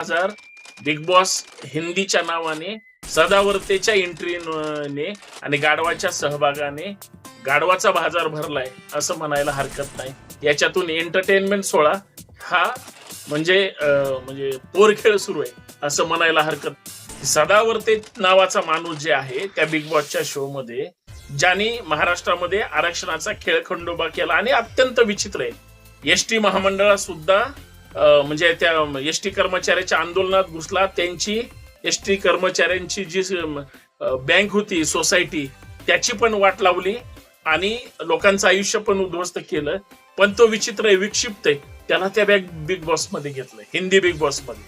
हजार big boss हिंदीच्या नावाने सदावर्तेच्या एंट्रीने आणि गाढवाच्या सहभागाने गाढवाचा बाजार भरलाय असं म्हणायला हरकत नाही. याच्यातून एंटरटेनमेंट सोहळा हा म्हणजे अं, म्हणजे पोरखेळ सुरू आहे असं म्हणायला हरकत सदावर्ते नावाचा माणूस जे आहे त्या बिग बॉसच्या शो मध्ये ज्यांनी महाराष्ट्रामध्ये आरक्षणाचा खेळ खंडोबा केला आणि अत्यंत विचित्र आहे. एस टी महामंडळात सुद्धा म्हणजे त्या एस टी कर्मचाऱ्याच्या आंदोलनात घुसला. त्यांची एस टी कर्मचाऱ्यांची जी बँक होती सोसायटी त्याची पण वाट लावली आणि लोकांचं आयुष्य पण उद्ध्वस्त केलं. पण तो विचित्र आहे विक्षिप्त आहे. त्याला त्या बॅग बिग बॉसमध्ये घेतलं हिंदी बिग बॉसमध्ये.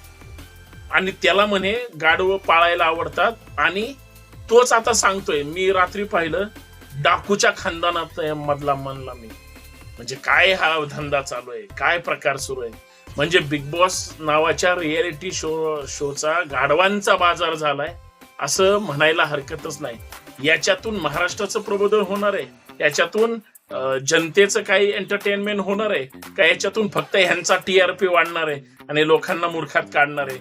आणि त्याला म्हणे गाढव पाळायला आवडतात आणि तोच आता सांगतोय मी रात्री पाहिलं डाकूच्या खानदानात मधला म्हणला मी. म्हणजे काय हा धंदा चालू आहे काय प्रकार सुरू आहे? म्हणजे बिग बॉस नावाच्या रियालिटी शो शोचा गाढवांचा बाजार झालाय असं म्हणायला हरकतच नाही. याच्यातून महाराष्ट्राचं प्रबोधन होणार आहे याच्यातून जनतेचं काही एंटरटेनमेंट होणार आहे का याच्यातून फक्त ह्यांचा पी वाढणार आहे आणि लोकांना मूर्खात काढणार आहे?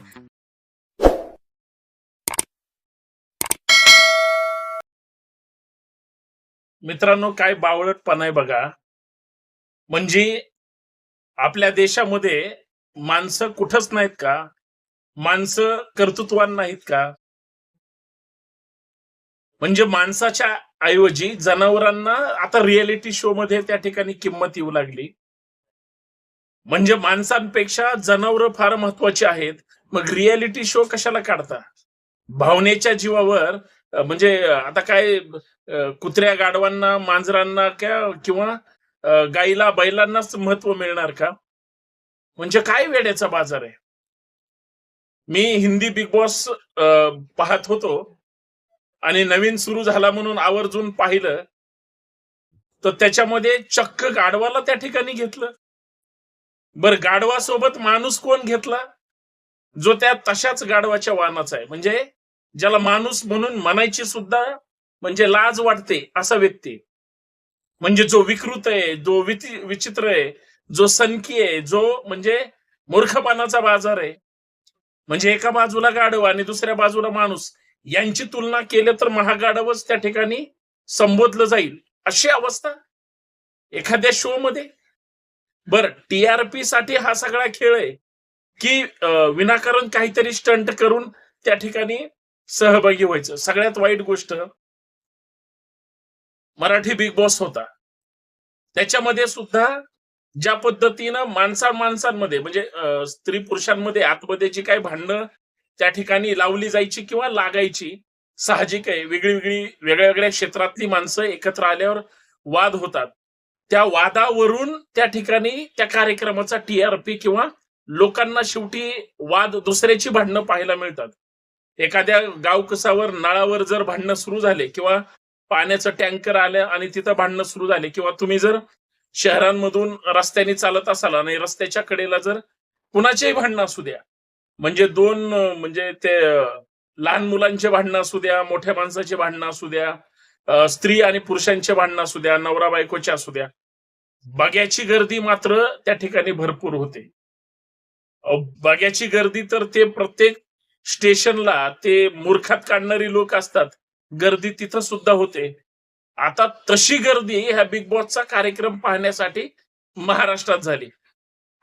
मित्रांनो काय बावळटपणा आहे बघा. म्हणजे आपल्या देशामध्ये माणसं कुठंच नाहीत का? माणसं कर्तृत्वान नाहीत का? म्हणजे माणसाच्या ऐवजी जनावरांना आता रियालिटी शो मध्ये त्या ठिकाणी किंमत येऊ लागली. म्हणजे माणसांपेक्षा जनावर फार महत्वाची आहेत. मग रियालिटी शो कशाला काढता? भावनेच्या जीवावर म्हणजे आता काय कुत्र्या गाढवांना मांजरांना किंवा गाईला बैलांनाच महत्त्व मिळणार का? म्हणजे काय वेड्याचा बाजार आहे? मी हिंदी बिग बॉस पाहत होतो आणि नवीन सुरू झाला म्हणून आवर्जून पाहिलं तर त्याच्यामध्ये चक्क गाढवाला त्या ठिकाणी घेतलं. बर गाढवासोबत माणूस कोण घेतला? जो त्या तशाच गाढवाच्या वाहनाचा आहे. म्हणजे ज्याला माणूस म्हणून म्हणायची सुद्धा म्हणजे लाज वाटते असा व्यक्ती म्हणजे जो विकृत आहे जो विचित्र आहे जो सनकी आहे जो म्हणजे मूर्खपणाचा बाजार आहे. म्हणजे एका बाजूला गाढव आणि दुसऱ्या बाजूला माणूस यांची तुलना केली तर महागाढवच त्या ठिकाणी संबोधलं जाईल. अशी अवस्था एखाद्या शो मध्ये? बर टीआरपी साठी हा सगळा खेळ आहे की विनाकारण काहीतरी स्टंट करून त्या ठिकाणी सहभागी व्हायचं. सगळ्यात वाईट गोष्ट मराठी बिग बॉस होता. त्याच्यामध्ये सुद्धा ज्या पद्धतीनं माणसा माणसांमध्ये म्हणजे स्त्री पुरुषांमध्ये आतमध्ये जी काही भांडणं त्या ठिकाणी लावली जायची किंवा लागायची साहजिक आहे. वेगळी वेगळी वेगळ्या वेगळ्या क्षेत्रातली माणसं एकत्र आल्यावर वाद होतात. त्या वादावरून त्या ठिकाणी त्या कार्यक्रमाचा टीआरपी किंवा लोकांना शेवटी वाद दुसऱ्याची भांडणं पाहायला मिळतात. एखाद्या गावकसावर नळावर जर भांडणं सुरू झाले किंवा पाण्याचं टँकर आलं आणि तिथं भांडणं सुरू झाले किंवा तुम्ही जर शहरांमधून रस्त्याने चालत असाल आणि रस्त्याच्या कडेला जर कुणाचेही भांडणं असू द्या म्हणजे दोन म्हणजे ते लहान मुलांचे भांडणं असू द्या मोठ्या माणसाचे भांडणं असू द्या स्त्री आणि पुरुषांचे भांडणं असू द्या नवरा बायकोचे असू द्या बग्याची गर्दी मात्र त्या ठिकाणी भरपूर होते. बाग्याची बग्याची गर्दी तर ते प्रत्येक स्टेशनला ते मूर्खात काढणारी लोक असतात गर्दी तिथं सुद्धा होते. आता तशी गर्दी ह्या बिग बॉसचा कार्यक्रम पाहण्यासाठी महाराष्ट्रात झाली.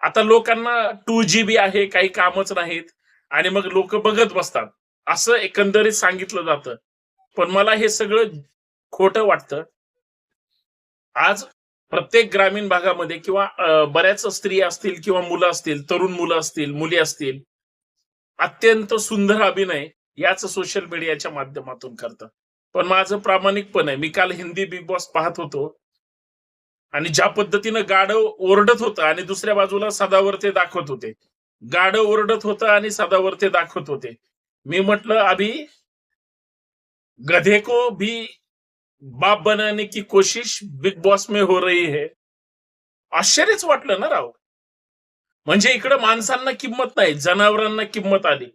आता लोकांना टू जी बी आहे काही कामच नाहीत. आणि मग लोक बघत बसतात. असं एकंदरीत सांगितलं जातं. पण मला हे सगळं खोटं वाटतं. आज प्रत्येक ग्रामीण भागामध्ये किंवा बऱ्याच स्त्रिया असतील किंवा मुलं असतील तरुण मुलं असतील मुली असतील अत्यंत सुंदर अभिनय याच सोशल मीडियाच्या माध्यमातून करतात पण माझं प्रामाणिकपण आहे. मी काल हिंदी बिग बॉस पाहत होतो. आणि ज्या पद्धतीनं गाढव ओरडत होतं आणि दुसऱ्या बाजूला सदावर ते दाखवत होते. गाढव ओरडत होतं आणि सदावर ते दाखवत होते. मी म्हटलं अभि गधे को भी बाप बनाने की कोशिश बिग बॉस में हो रही है. आश्चर्यच वाटलं ना राव. म्हणजे इकडं माणसांना किंमत नाही जनावरांना किंमत आली.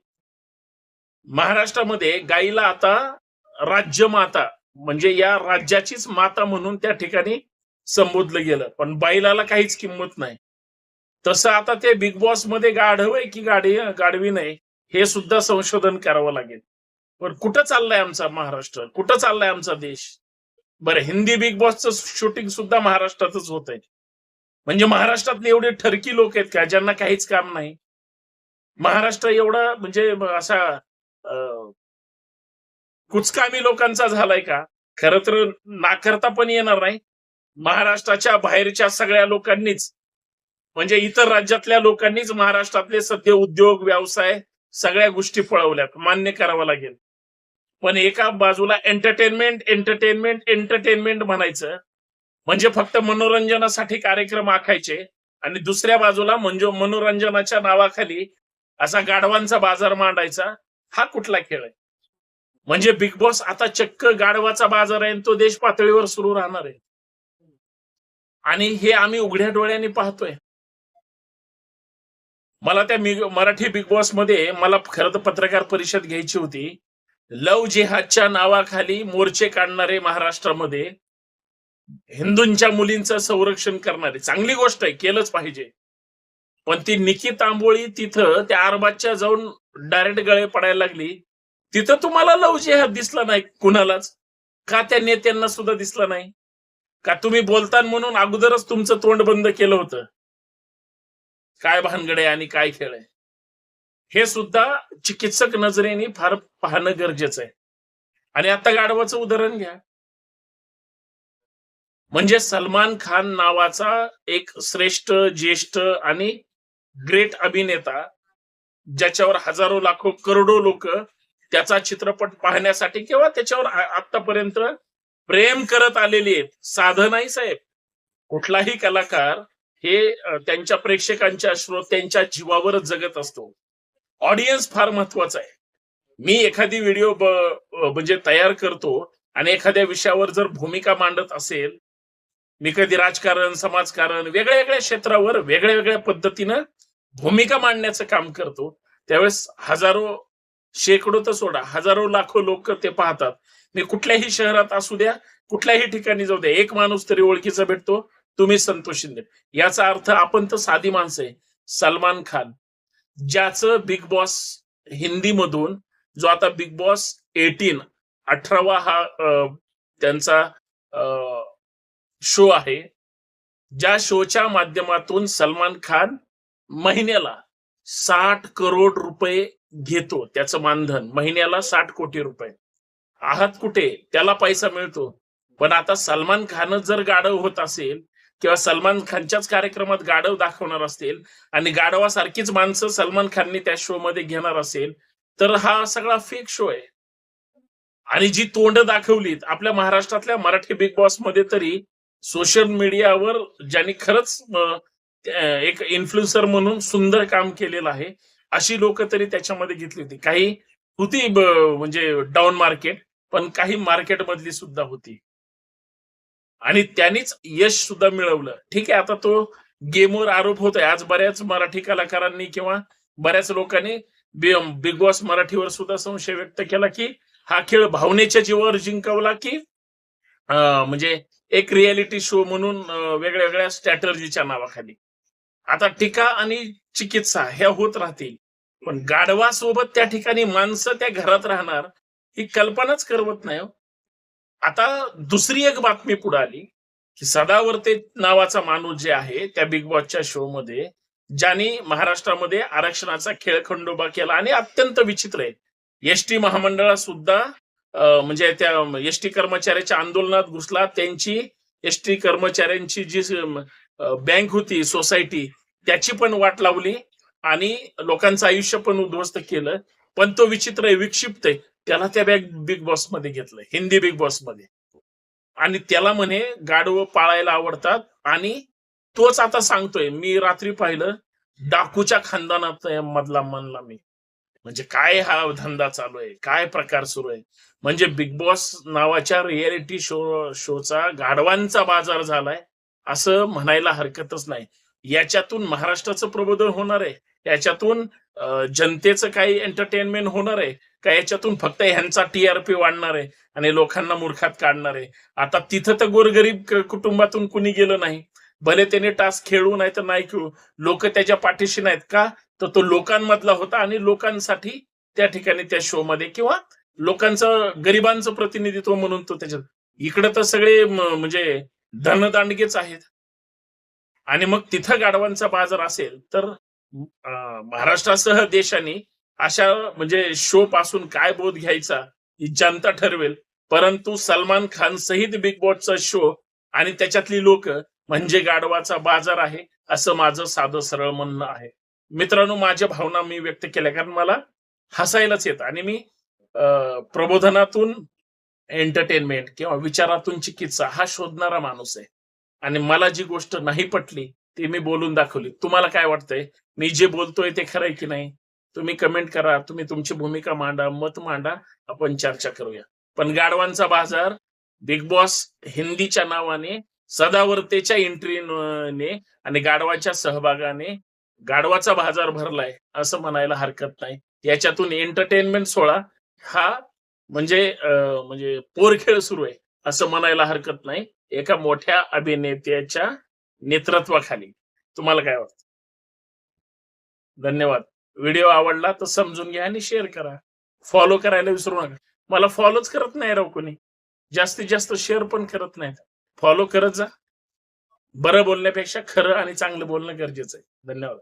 महाराष्ट्रामध्ये गाईला आता राज्य माता म्हणजे या राज्याचीच माता म्हणून त्या ठिकाणी संबोधलं गेलं. पण बैलाला काहीच किंमत नाही. तसं आता ते बिग बॉसमध्ये गाढव आहे की गाडी गाढवी नाही हे सुद्धा संशोधन करावं लागेल. पण कुठं चाललाय आमचा महाराष्ट्र? कुठं चाललाय आमचा देश? बरं हिंदी बिग बॉसचं शूटिंग सुद्धा महाराष्ट्रातच होत आहे. म्हणजे महाराष्ट्रातले एवढे ठरकी लोक आहेत का ज्यांना काहीच काम नाही? महाराष्ट्र एवढा म्हणजे असा कुचकामी लोकांचा झालाय का? खर तर नाकारता पण येणार नाही. महाराष्ट्राच्या बाहेरच्या सगळ्या लोकांनीच म्हणजे इतर राज्यातल्या लोकांनीच महाराष्ट्रातले सध्या उद्योग व्यवसाय सगळ्या गोष्टी पळवल्यात मान्य करावं लागेल. पण एका बाजूला एंटरटेनमेंट एंटरटेनमेंट एंटरटेनमेंट म्हणायचं म्हणजे फक्त मनोरंजनासाठी कार्यक्रम आखायचे आणि दुसऱ्या बाजूला म्हणजे मनोरंजनाच्या नावाखाली असा गाढवांचा बाजार मांडायचा हा कुठला खेळ आहे? म्हणजे बिग बॉस आता चक्क गाढवाचा बाजार आहे तो देश पातळीवर सुरू राहणार आहे. आणि हे आम्ही उघड्या डोळ्यांनी पाहतोय. मला त्या मराठी बिग बॉसमध्ये मला खरं तर पत्रकार परिषद घ्यायची होती. लव जिहादच्या नावाखाली मोर्चे काढणारे महाराष्ट्रामध्ये हिंदूंच्या मुलींचं संरक्षण करणारे. चांगली गोष्ट आहे केलंच पाहिजे. पण ती निकी तांबोळी तिथं त्या आरबाजच्या जाऊन डायरेक्ट गळे पडायला लागली. तिथं तुम्हाला लव जिहाद दिसला नाही कुणालाच. का त्या नेत्यांना सुद्धा दिसला नाही? का तुम्ही बोलता म्हणून अगोदरच तुमचं तोंड बंद केलं होतं? काय भानगड आहे आणि काय खेळ आहे? हे सुद्धा चिकित्सक नजरेने फार पाहणं गरजेचं आहे. आणि आता गाढवाचं उदाहरण घ्या. म्हणजे सलमान खान नावाचा एक श्रेष्ठ ज्येष्ठ आणि ग्रेट अभिनेता ज्याच्यावर हजारो लाखो करोडो लोक त्याचा चित्रपट पाहण्यासाठी किंवा त्याच्यावर आतापर्यंत प्रेम करत आलेली आहेत. साधं नाही साहेब कुठलाही कलाकार हे त्यांच्या प्रेक्षकांच्या श्रोत्यांच्या जीवावरच जगत असतो. ऑडियन्स फार महत्त्वाचा आहे. मी एखादी व्हिडिओ म्हणजे तयार करतो आणि एखाद्या विषयावर जर भूमिका मांडत असेल मी कधी राजकारण समाजकारण वेगळ्या वेगळ्या क्षेत्रावर वेगळ्या वेगळ्या पद्धतीनं भूमिका मांडण्याचं काम करतो त्यावेळेस हजारो शेकडो तर सोडा. हजारो लाखो लोक ते पाहतात. मी कुठल्याही शहरात असू द्या कुठल्याही ठिकाणी जाऊ द्या एक माणूस तरी ओळखीचा भेटतो तुम्ही संतोष शिंदे याचा अर्थ आपण तर साधी माणसं आहे. सलमान खान ज्याचं बिग बॉस हिंदीमधून जो आता बिग बॉस एटीन अठरावा हा त्यांचा शो आहे. ज्या शोच्या माध्यमातून सलमान खान महिन्याला साठ करोड रुपये घेतो त्याचं मानधन. महिन्याला साठ कोटी रुपये. आहात कुठे? त्याला पैसा मिळतो. पण आता सलमान खानच जर गाढव होत असेल किंवा सलमान खानच्याच कार्यक्रमात गाढव दाखवणार असतील आणि गाढवासारखीच माणसं सलमान खाननी त्या शो मध्ये घेणार असेल तर हा सगळा फेक शो आहे. आणि जी तोंड दाखवलीत आपल्या महाराष्ट्रातल्या मराठी बिग बॉसमध्ये तरी सोशल मीडियावर ज्यांनी खरंच एक इन्फ्लुएन्सर म्हणून सुंदर काम केलेलं आहे. अशी लोक तरी त्याच्यामध्ये घेतली होती. काही होती म्हणजे डाऊन मार्केट पण काही मार्केट मधली सुद्धा होती. आणि त्यांनीच यश सुद्धा मिळवलं. ठीक आहे आता तो गेमवर आरोप होतोय. आज बऱ्याच मराठी कलाकारांनी किंवा बऱ्याच लोकांनी बिग बॉस मराठीवर सुद्धा संशय व्यक्त केला की हा खेळ भावनेच्या जीवावर जिंकवला की म्हणजे एक रियालिटी शो म्हणून वेगळ्या वेगळ्या स्ट्रॅटर्जीच्या नावाखाली. आता टीका आणि चिकित्सा ह्या होत राहतील पण गाढवा सोबत त्या ठिकाणी माणसं त्या घरात राहणार ही कल्पनाच करवत नाही हो. आता दुसरी एक बातमी पुढे आली की सदावर्ते नावाचा माणूस जे आहे त्या बिग बॉसच्या शो मध्ये ज्यांनी महाराष्ट्रामध्ये आरक्षणाचा खेळ खंडोबा केला आणि अत्यंत विचित्र आहे एसटी महामंडळात सुद्धा म्हणजे त्या एसटी कर्मचाऱ्याच्या आंदोलनात घुसला त्यांची एसटी कर्मचाऱ्यांची जी बँक होती सोसायटी त्याची पण वाट लावली आणि लोकांचं आयुष्य पण उद्ध्वस्त केलं. पण तो विचित्र आहे विक्षिप्त आहे. त्याला त्या बॅग बिग बॉसमध्ये घेतलं हिंदी बिग बॉसमध्ये. आणि त्याला म्हणे गाडव पाळायला आवडतात आणि तोच आता सांगतोय मी रात्री पाहिलं डाकूच्या खानदानात मधला म्हणला मी. म्हणजे काय हा धंदा चालू आहे? काय प्रकार सुरू आहे? म्हणजे बिग बॉस नावाच्या रियालिटी शो शोचा गाढवांचा बाजार झालाय. असं म्हणायला हरकतच नाही. याच्यातून महाराष्ट्राचं प्रबोधन होणार आहे. याच्यातून जनतेचं काही एंटरटेनमेंट होणार आहे. का याच्यातून फक्त ह्यांचा टीआरपी वाढणार आहे आणि लोकांना मूर्खात काढणार आहे? आता तिथं तर गोरगरीब कुटुंबातून कुणी गेलं नाही. भले त्याने टास्क खेळू नाही तर नाही खेळू. लोक त्याच्या पाठीशी नाहीत का? तर तो लोकांमधला होता आणि लोकांसाठी त्या ठिकाणी त्या शो मध्ये किंवा लोकांचं गरिबांचं प्रतिनिधित्व म्हणून तो त्याच्यात. इकडे तर सगळे म्हणजे धनदांडगेच आहेत. आणि मग तिथं गाढवांचा बाजार असेल तर महाराष्ट्रासह देशाने अशा म्हणजे शो पासून काय बोध घ्यायचा ही जनता ठरवेल. परंतु सलमान खान सहित बिग बॉसचा शो आणि त्याच्यातली लोक म्हणजे गाढवाचा बाजार आहे असं माझं साधं सरळ म्हणणं आहे. मित्रांनो माझ्या भावना मी व्यक्त केल्या कारण मला हसायलाच येत. आणि मी प्रबोधनातून एंटरटेनमेंट किंवा विचारातून चिकित्सा हा शोधणारा माणूस आहे. आणि मला जी गोष्ट नाही पटली ती मी बोलून दाखवली. तुम्हाला काय वाटतंय? मी जे बोलतोय ते खरंय की नाही? तुम्ही कमेंट करा तुम्ही तुमची भूमिका मांडा मत मांडा आपण चर्चा करूया. पण गाडवांचा बाजार बिग बॉस हिंदीच्या नावाने सदावर्तेच्या एंट्रीने आणि गाडवाच्या सहभागाने गाडवाचा बाजार भरलाय असं म्हणायला हरकत नाही. याच्यातून एंटरटेनमेंट सोहळा हा म्हणजे म्हणजे म्हणजे पोरखेळ सुरू आहे असं म्हणायला हरकत नाही. एका मोठ्या अभिनेत्याच्या नेतृत्वाखाली. तुम्हाला काय वाटतं? धन्यवाद. व्हिडिओ आवडला तर समजून घ्या आणि शेअर करा. फॉलो करायला विसरू नका. मला फॉलोच करत नाही राव कोणी. जास्तीत जास्त शेअर पण करत नाहीत. फॉलो करत जा. बरं बोलण्यापेक्षा खरं आणि चांगलं बोलणं गरजेचं आहे. धन्यवाद.